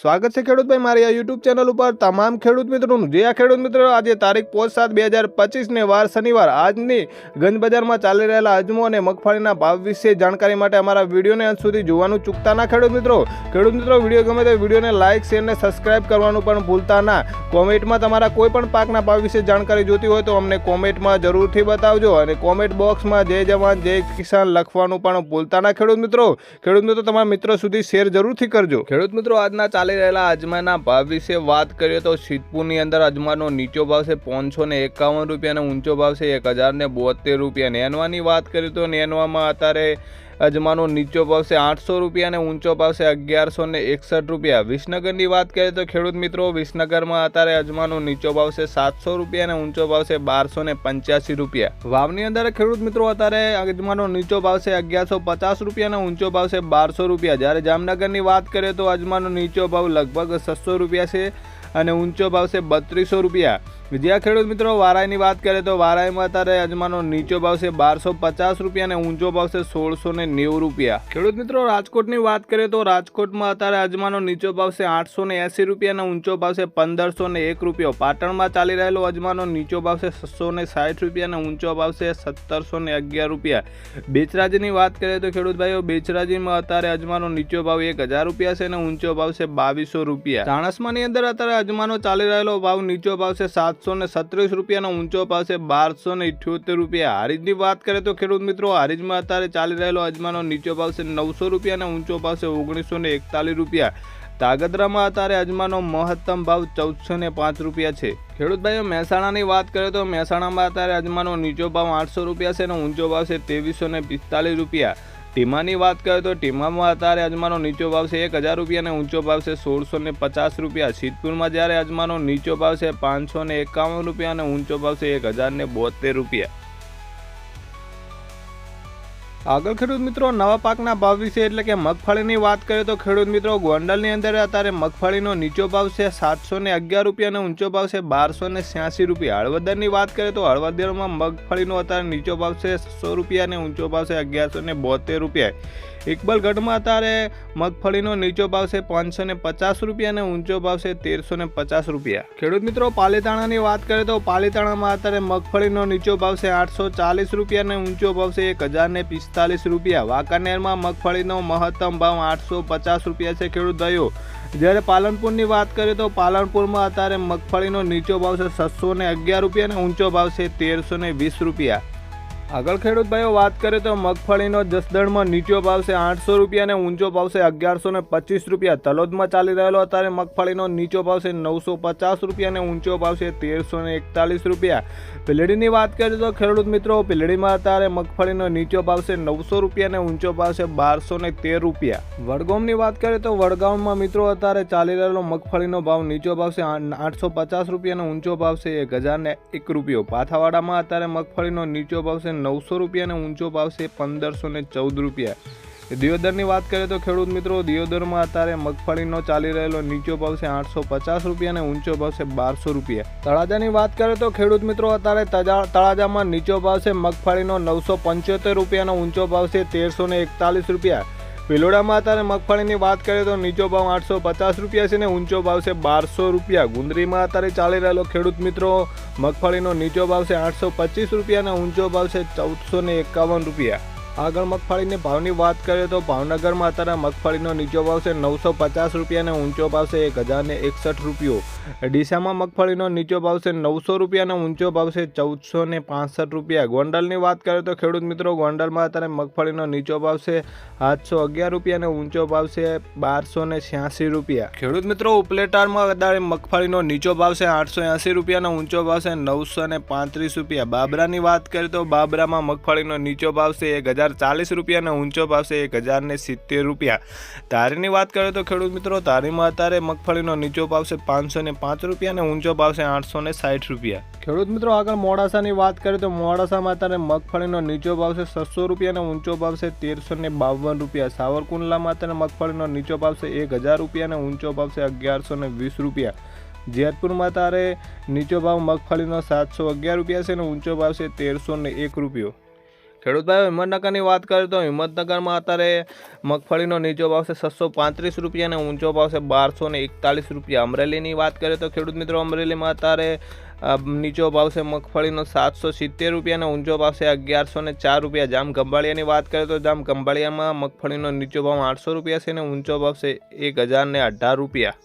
સ્વાગત છે ખેડૂતભાઈ મારી આ યુટ્યુબ ચેનલ ઉપર. તમામ ખેડૂત મિત્રોનું, જે આ ખેડૂત મિત્રો આજે તારીખ પોચ સાત બે હજાર પચીસને વાર શનિવાર આજની ગંજ બજારમાં ચાલી રહેલા અજમો અને મગફળીના ભાવ વિશે જાણકારી માટે અમારા વિડીયોને અંત સુધી જોવાનું ચૂકતા ના ખેડૂત મિત્રો. ખેડૂત મિત્રો, વીડિયો ગમે તો વિડીયોને લાઇક શેર અને સબસ્ક્રાઇબ કરવાનું પણ ભૂલતા ના. કોમેન્ટમાં તમારા કોઈ પણ પાકના ભાવ વિશે જાણકારી જોતી હોય તો અમને કોમેન્ટમાં જરૂરથી બતાવજો અને કોમેન્ટ બોક્સમાં જય જવાન, જય કિસાન લખવાનું પણ ભૂલતા ના ખેડૂત મિત્રો. ખેડૂત મિત્રો, તમારા મિત્રો સુધી શેર જરૂરથી કરજો. ખેડૂત મિત્રો, આજના ચાલી રહેલા અજમાના ભાવ વિશે વાત કરીએ તો સિદ્ધપુરની અંદર અજમાનો નીચો ભાવ છે પાંચસો ને એકાવન રૂપિયા અને ઊંચો ભાવ છે એક હજાર ને બોતેર રૂપિયા. નેનવાની વાત કરીએ તો નેનવામાં અત્યારે અજમાનો નીચો ભાવશે આઠસો રૂપિયા અને ઊંચો ભાવશે અગિયારસો ને એકસઠ રૂપિયા. વિસનગરની વાત કરીએ તો ખેડૂત મિત્રો, વિસનગરમાં અત્યારે અજમાનો નીચો ભાવશે સાતસો રૂપિયા અને ઊંચો ભાવશે બારસો ને પંચ્યાસી રૂપિયા. વાવની અંદર ખેડૂત મિત્રો, અત્યારે અજમાનો નીચો ભાવશે અગિયારસો પચાસ રૂપિયા અને ઊંચો ભાવશે બારસો રૂપિયા. જ્યારે જામનગરની વાત કરીએ તો અજમાનો નીચો ભાવ લગભગ છસો રૂપિયા છે અને ઊંચો ભાવ છે બત્રીસો રૂપિયા. જ્યાં ખેડૂત મિત્રો વારાઈની વાત કરીએ તો વારાઈમાં અત્યારે અજમાનો નીચો ભાવ છે બારસો પચાસ રૂપિયા અને ઊંચો ભાવ છે સોળસો ને નેવું રૂપિયા. ખેડૂત મિત્રો, રાજકોટની વાત કરીએ તો રાજકોટમાં અત્યારે અજમાનો નીચો ભાવ છે આઠસો ને એંસી રૂપિયા અને ઊંચો ભાવ છે પંદરસો ને એક રૂપિયો. પાટણમાં ચાલી રહેલો અજમાનો નીચો ભાવ છે છસો ને સાઠ રૂપિયા અને ઊંચો ભાવ છે સત્તરસો ને અગિયાર રૂપિયા. બેચરાજીની વાત કરીએ તો ખેડૂત ભાઈઓ, બેચરાજીમાં અત્યારે અજમાનો નીચો ભાવ એક હજાર રૂપિયા છે અને ઊંચો ભાવ છે બાવીસો રૂપિયા. ચાણસમાની અંદર અત્યારે અજમાનો ચાલી રહેલો ભાવ નીચો ભાવ છે સાતસો ને સત્રીસ રૂપિયાનો ઊંચો પાસે બારસો ને ઇઠ્યોતેર રૂપિયા. હારીજની વાત કરીએ તો ખેડૂત મિત્રો, હારીજમાં અત્યારે ચાલી રહેલો અજમાનો નીચો પાસે નવસો રૂપિયા અને ઊંચો પાસે ઓગણીસો ને એકતાલીસ રૂપિયા. તાગદરામાં અત્યારે અજમાનો મહત્તમ ભાવ ચૌદસો ને પાંચ રૂપિયા છે. ખેડૂતભાઈઓ મહેસાણાની વાત કરીએ તો મહેસાણામાં અત્યારે અજમાનો નીચો ભાવ આઠસો રૂપિયા છે અને ઊંચો ભાવ છે ત્રેવીસો ને પિસ્તાલીસ રૂપિયા. ટીમાની વાત કરીએ તો ટીમામાં અત્યારે અજમાનો નીચો ભાવ છે એક હજાર રૂપિયા અને ઊંચો ભાવ છે સોળસો ને પચાસ રૂપિયા. સિદ્ધપુરમાં જ્યારે અજમાનો નીચો ભાવ છે પાંચસો ને એકાવન રૂપિયા અને ઊંચો ભાવ છે એક હજાર ને બોતેર રૂપિયા. આગળ ખેડૂત મિત્રો, નવા પાકના ભાવ વિશે એટલે કે મગફળીની વાત કરીએ તો ખેડૂત મિત્રો, ગોંડલની અંદર અત્યારે મગફળીનો નીચો ભાવ છે સાતસો ને અગિયાર રૂપિયા અને ઊંચો ભાવ છે બારસો ને છ્યાસી રૂપિયા. હળવદરની વાત કરીએ તો હળવદરમાં મગફળીનો અત્યારે નીચો ભાવ છે સો રૂપિયા અને ઊંચો ભાવ છે અગિયારસો ને બોતેર રૂપિયા. ઇકબલગઢમાં અત્યારે મગફળીનો નીચો ભાવ છે પાંચસો ને પચાસ રૂપિયા અને ઊંચો ભાવ છે તેરસો ને પચાસ રૂપિયા. ખેડૂત મિત્રો, પાલીતાણાની વાત કરીએ તો પાલીતાણામાં અત્યારે મગફળીનો નીચો ભાવ છે આઠસો ચાલીસ રૂપિયા અને ઊંચો ભાવ છે એક હજાર ને પિસ્તાલીસ રૂપિયા. વાંકાનેરમાં મગફળીનો મહત્તમ ભાવ આઠસો પચાસ રૂપિયા છે ખેડૂત દયો જ્યારે પાલનપુરની વાત કરીએ તો પાલનપુરમાં અત્યારે મગફળીનો નીચો ભાવ છે છસો ને અગિયાર રૂપિયા અને ઊંચો ભાવ છે તેરસો ને વીસ રૂપિયા. આગળ ખેડૂત ભાઈઓ વાત કરીએ તો મગફળીનો જસદણમાં નીચો ભાવ છે આઠસો રૂપિયા અને ઊંચો ભાવ છે અગિયારસો ને પચીસ રૂપિયા. તલોદમાં ચાલી રહેલો અત્યારે મગફળીનો નીચો ભાવ નવસો પચાસ રૂપિયા અને ઊંચો ભાવ છે તેરસો ને એકતાલીસ રૂપિયા. પીલડીની વાત કરીએ તો ખેડૂત મિત્રો, પીલડીમાં અત્યારે મગફળીનો નીચો ભાવ છે નવસો રૂપિયા અને ઊંચો ભાવ છે બારસો ને તેર રૂપિયા. વડગામની વાત કરીએ તો વડગામમાં મિત્રો અત્યારે ચાલી રહેલો મગફળીનો ભાવ નીચો ભાવ છે આઠસો પચાસ રૂપિયા અને ઊંચો ભાવ છે એક હજાર ને એક રૂપિયો. પાથાવાડામાં અત્યારે મગફળીનો નીચો ભાવ છે નવસો રૂપિયા અને ઊંચો ભાવ છે પંદરસો ને ચૌદ રૂપિયા. દિયોદરની વાત કરીએ તો ખેડૂત મિત્રો, દિયોદરમાં અત્યારે મગફળીનો ચાલી રહેલો નીચો ભાવ છે આઠસો પચાસ રૂપિયા અને ઊંચો ભાવ છે બારસો રૂપિયા. તળાજાની વાત કરીએ તો ખેડૂત મિત્રો, અત્યારે તળાજામાં નીચો ભાવ છે મગફળીનો નવસો પંચોતેર રૂપિયાનો ઊંચો ભાવ છે તેરસો એકતાલીસ રૂપિયા. ભિલોડામાં અત્યારે મગફળીની વાત કરીએ તો નીચો ભાવ આઠસો પચાસ રૂપિયા છે ને ઊંચો ભાવ છે બારસો રૂપિયા. ગુંદરીમાં અત્યારે ચાલી રહેલો ખેડૂત મિત્રો, મગફળીનો નીચો ભાવ છે આઠસો પચીસ રૂપિયા અને ઊંચો ભાવ છે ચૌદસો ને એકાવન રૂપિયા. આગળ મગફળીની ભાવની વાત કરીએ તો ભાવનગરમાં અત્યારે મગફળીનો નીચો ભાવ છે નવસો પચાસ રૂપિયા અને ઊંચો ભાવ છે એક હજારને એકસઠ રૂપિયો. ડીસામાં મગફળીનો નીચો ભાવ છે નવસો રૂપિયા અને ઊંચો ભાવ છે ચૌદસો ને પાંસઠ રૂપિયા. ગોંડલની વાત કરીએ તો ખેડૂત મિત્રો ગોંડલમાં અત્યારે મગફળીનો નીચો ભાવ છે આઠસો અગિયાર રૂપિયા અને ઊંચો ભાવ છે બારસો ને છ્યાસી રૂપિયા. ખેડૂત મિત્રો ઉપલેટારમાં અત્યારે મગફળીનો નીચો ભાવ છે આઠસો એંસી રૂપિયા અને ઊંચો ભાવ છે નવસો ને પાંત્રીસ રૂપિયા. બાબરાની વાત કરીએ તો બાબરામાં મગફળીનો નીચો ભાવ છે એક હજાર ચાલીસ રૂપિયા અને ઊંચો ભાવ છે એક હજારને સિત્તેર રૂપિયા. તારીની વાત કરીએ તો ખેડૂત મિત્રો, તારીમાં અત્યારે મગફળીનો નીચો ભાવ છે પાંચસો ને પાંચ રૂપિયા અને ઊંચો ભાવ છે આઠસો ને સાઠ રૂપિયા. ખેડૂત મિત્રો, આગળ મોડાસાની વાત કરીએ તો મોડાસામાં અત્યારે મગફળીનો નીચો ભાવ છે છસો રૂપિયા અને ઊંચો ભાવ છે તેરસો ને બાવન રૂપિયા. સાવરકુંડલામાં અત્યારે મગફળીનો નીચો ભાવ છે એક હજાર રૂપિયા અને ઊંચો ભાવ છે અગિયારસો ને વીસ રૂપિયા. જેતપુરમાં તારે નીચો ભાવ મગફળીનો સાતસો અગિયાર રૂપિયા છે અને ઊંચો ભાવ છે તેરસો ને એક રૂપિયો. ખેડૂત ભાઈઓ હિંમતનગરની વાત કરીએ તો હિંમતનગરમાં અત્યારે મગફળીનો નીચો ભાવ છે છસો પાંત્રીસ રૂપિયા અને ઊંચો ભાવ છે બારસો ને એકતાલીસ રૂપિયા. અમરેલીની વાત કરીએ તો ખેડૂત મિત્રો, અમરેલીમાં અત્યારે નીચો ભાવ છે મગફળીનો સાતસો સિત્તેર રૂપિયા અને ઊંચો ભાવ છે અગિયારસો ને ચાર રૂપિયા. જામ ગંબાળિયાની વાત કરીએ તો જામ ગંબાળિયામાં મગફળીનો નીચો ભાવ આઠસો રૂપિયા છે અને ઊંચો ભાવ છે એક હજાર અઢાર રૂપિયા.